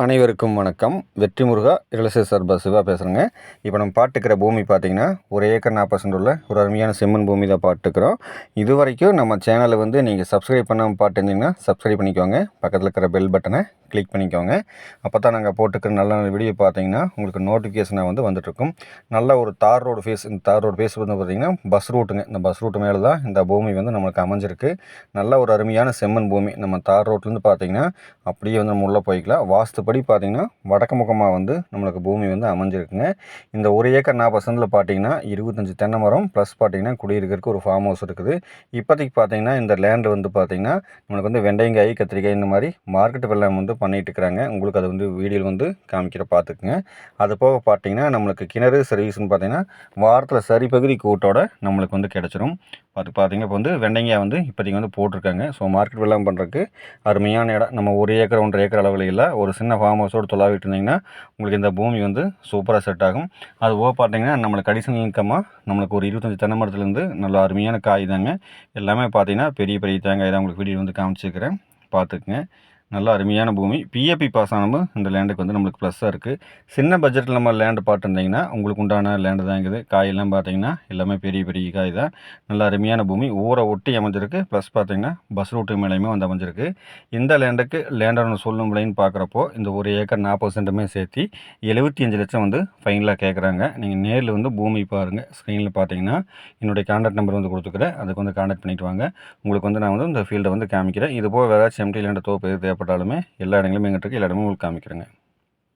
அனைவருக்கும் வணக்கம். வெற்றி முருகா ரியல் சர்பா சிவா பேசுகிறேங்க இப்போ நம்ம பாட்டுக்கிற பூமி பார்த்தீங்கன்னா ஒரு ஏக்கர் நாற்பது சென்ட் உள்ள ஒரு அருமையான செம்மன் பூமி தான் பாட்டுக்கிறோம். இது வரைக்கும் நம்ம சேனலை வந்து நீங்கள் சப்ஸ்கிரைப் பண்ணாமல் பார்த்துருந்தீங்கன்னா சப்ஸ்கிரைப் பண்ணிக்கோங்க. பக்கத்தில் இருக்கிற பெல் பட்டனை கிளிக் பண்ணிக்கோங்க. அப்போ தான் நாங்கள் போட்டுக்கிற நல்ல நல்ல வீடியோ பார்த்தீங்கன்னா உங்களுக்கு நோட்டிஃபிகேஷனாக வந்து வந்துட்டுருக்கும். நல்ல ஒரு தார் ரோடு ஃபேஸ் இந்த தார் ரோடு ஃபேஸ் வந்து பார்த்திங்கன்னா பஸ் ரூட்டுங்க இந்த பஸ் ரூட்டு மேலே தான் இந்த பூமி வந்து நம்மளுக்கு அமைஞ்சிருக்கு. நல்ல ஒரு அருமையான செம்மன் பூமி. நம்ம தார் ரோட்லேருந்து பார்த்தீங்கன்னா அப்படியே வந்து நம்ம உள்ளே போய்க்கலாம். படி பார்த்தீங்கன்னா வடக்கு முகமாக வந்து நம்மளுக்கு பூமி வந்து அமைஞ்சிருக்குங்க. இந்த ஒரு ஏக்கர் நாற்பது சென்டில் பார்த்தீங்கன்னா இருபத்தஞ்சி தென்னை மரம் ப்ளஸ் பார்த்திங்கன்னா குடியிருக்கிறதுக்கு ஒரு ஃபார்ம் ஹவுஸ் இருக்குது. இப்போதைக்கு பார்த்தீங்கன்னா இந்த லேண்டு வந்து பார்த்திங்கன்னா நம்மளுக்கு வந்து வெண்டைங்காய் கத்திரிக்காய் இந்த மாதிரி மார்க்கெட் வெள்ளம் வந்து பண்ணிகிட்டு இருக்கிறாங்க. உங்களுக்கு அது வந்து வீடியோவில் வந்து காமிக்கிற பார்த்துக்குங்க. அது போக பார்த்தீங்கன்னா நம்மளுக்கு கிணறு சர்வீஸ்னு பார்த்தீங்கன்னா வாரத்தில் சரி பகுதி கூட்டோட நம்மளுக்கு வந்து கிடச்சிரும். பார்த்து பார்த்திங்க இப்போ வந்து வெண்டைங்காய் வந்து இப்போதைக்கு வந்து போட்டிருக்காங்க. ஸோ மார்க்கெட் வெள்ளம் பண்ணுறதுக்கு அருமையான இடம். நம்ம ஒரு ஏக்கர் ஒன்றரை ஏக்கர் அளவில் இல்லை. ஒரு சின்ன ஃபார்ம் ஹவுஸோடு தொலாவிட்டு இருந்தீங்கன்னா உங்களுக்கு இந்த பூமி வந்து சூப்பராக செட் ஆகும். அது போக பார்த்தீங்கன்னா நம்மளுக்கு அடிஷனல் இன்கமாக நம்மளுக்கு ஒரு இருபத்தஞ்சி தென்னை மரத்துலேருந்து நல்ல அருமையான காய் தாங்க. எல்லாமே பார்த்தீங்கன்னா பெரிய பெரிய தேங்காய் தான் உங்களுக்கு வீடியோ வந்து காமிச்சிருக்கிறேன். பார்த்துக்குங்க நல்ல அருமையான பூமி. பிஏபி பாஸ் ஆனமும் இந்த லேண்டுக்கு வந்து நம்மளுக்கு ப்ளஸ்ஸாக இருக்குது சின்ன பட்ஜெட்டில் நம்ம லேண்டு பார்த்துருந்தீங்கன்னா உங்களுக்கு உண்டான லேண்டு தான் இருக்குது. காயெல்லாம் பார்த்தீங்கன்னா எல்லாமே பெரிய பெரிய காய் தான். நல்ல அருமையான பூமி. ஊரை ஒட்டி அமைஞ்சிருக்கு. ப்ளஸ் பார்த்தீங்கன்னா பஸ் ரூட்டு மேலேயுமே வந்து அமைஞ்சிருக்கு. இந்த லேண்டுக்கு லேண்டர்னு சொல்லும் விலைன்னு பார்க்குறப்போ இந்த ஒரு ஏக்கர் நாற்பது சென்ட்டுமே சேர்த்து எழுபத்தி அஞ்சு லட்சம் வந்து ஃபைனலாக கேட்குறாங்க. நீங்கள் நேரில் வந்து பூமி பாருங்கள் ஸ்க்ரீனில் பார்த்தீங்கன்னா என்னுடைய கான்டாக்ட் நம்பர் வந்து கொடுத்துக்கிறேன். அதுக்கு வந்து கான்டாக்ட் பண்ணிவிட்டு வாங்க. உங்களுக்கு வந்து நான் வந்து இந்த ஃபீல்டை வந்து காமிக்கிறேன். இது போக வேறு ஏதாச்சும் எம்டி லேண்டை தோப்பு தேவைப்பட்டாலுமே எல்லா இடங்களுமே எங்கிட்ட இருக்குது எல்லா இடமும் உங்களுக்கு காமிக்கிறேங்க.